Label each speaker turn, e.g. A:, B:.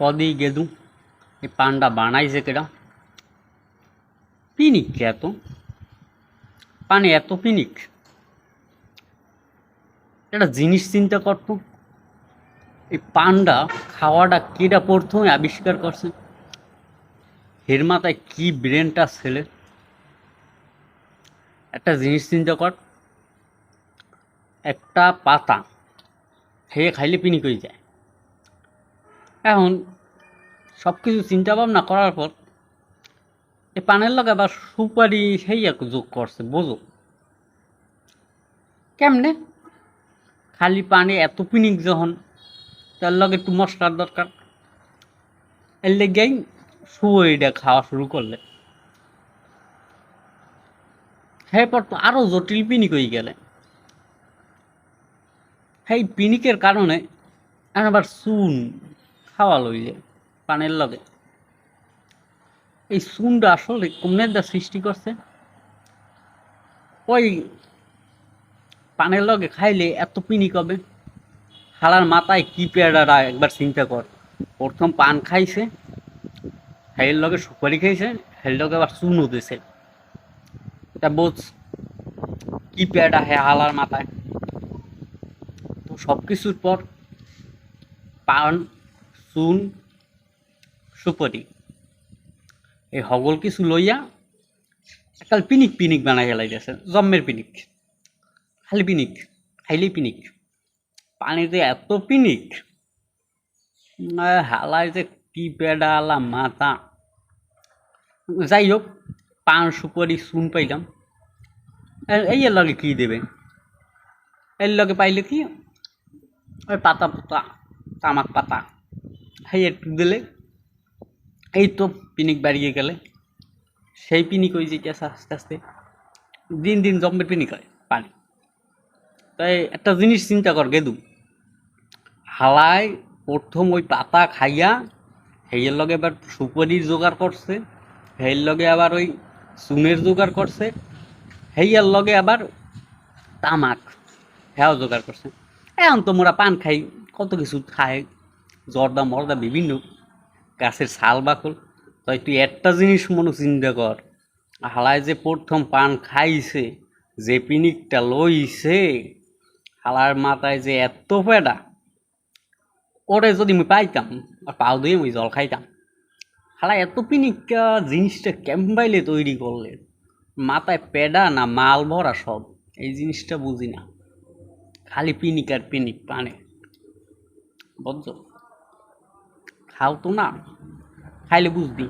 A: কদি গেদু এই পানটা বানাইছে কেডা পিনিক এত পানি এত পিনিক একটা জিনিস চিন্তা করতো এই পানটা খাওয়াটা কেটা প্রথমে আবিষ্কার করছে এর মাথায় কি ব্রেনটা ছেলে একটা জিনিস চিন্তা কর একটা পাতা খেয়ে খাইলে পিনিক হয়ে যায় এখন সব কিছু চিন্তা ভাবনা করার পর এই পানের লগে আবার সুপারি সেই এক যোগ করছে, বোঝো? কেমনে? খালি পানি এত পিনিক যখন, তার লগে একটু মশলার দরকার। এর লেগেই সুপারিটা খাওয়া শুরু করলে। এরপর তো আরও জটিল পিনিক হয়ে গেলে। সেই পিনিকের কারণে আবার চুন খাওয়া লইলে, পানের লগে। এই চুনটা আসলে কোমনের দা সৃষ্টি করছে। ওই পানের লগে খাইলে এত পিনি কবে? হালার মাথায় কি পেয়ারা একবার চিন্তা কর। প্রথম পান খাইছে হের লগে সুপারি খাইছে হের লগে আবার চুনও দিছে। এটা বোঝ কি পেয়ারা হে হালার মাথায়। তো সব কিছুর পর পান চুন সুপারি এই হগল কিছু লইয়া একাল পিনিক পিনিক বানাই গেলাইতেছে জম্মের পিনিক, খালি পিনিক খাইলেই পিনিক। পানিতে এত পিনিক হালায় যে কি পেডা আলা মাথা। যাই হোক পান সুপারি চুন পাইলাম। এই লগে কী দেবে? এর লগে পাইলে কি? ওই পাতা পাতা, তামাক পাতা। সেই একটু দিলে। এই তো পিনিক বাড়িয়ে গেলে। সেই পিনিক ওই যেতেছে আস্তে আস্তে। দিন দিন জম্মের পিনিক হয়, পানি। তাই একটা জিনিস চিন্তা কর, গেদু। হালায় প্রথম ওই পাতা খাইয়া হেয়ের লগে আবার সুপারির জোগাড় করছে হেয়ের লগে আবার ওই চুনের জোগাড় করছে হেয়ার লগে আবার তামাক হ্যাঁ জোগাড় করছে। এখন তো মোরা পান খাই, কত কিছু খায়। জর্দা মর্দা বিভিন্ন গাছের ছাল বাকল। তাই তুই একটা জিনিস মনে চিন্তা কর, হালায় যে প্রথম পান খাইছে, যে পিনিকটা লইছে, হালার মাথায় যে এত পেডা ওরে যদি আমি পাইতাম, আর পাও দিয়ে আমি জল খাইতাম হালা এত পিনিকা জিনিসটা ক্যাম্বাইলে তৈরি করলে? মাথায় পেডা না মাল ভরা সব? এই জিনিসটা বুঝি না। খালি পিনিক আর পিনিক পানে। বুঝছ খাও তো না খাইলে বুঝবি।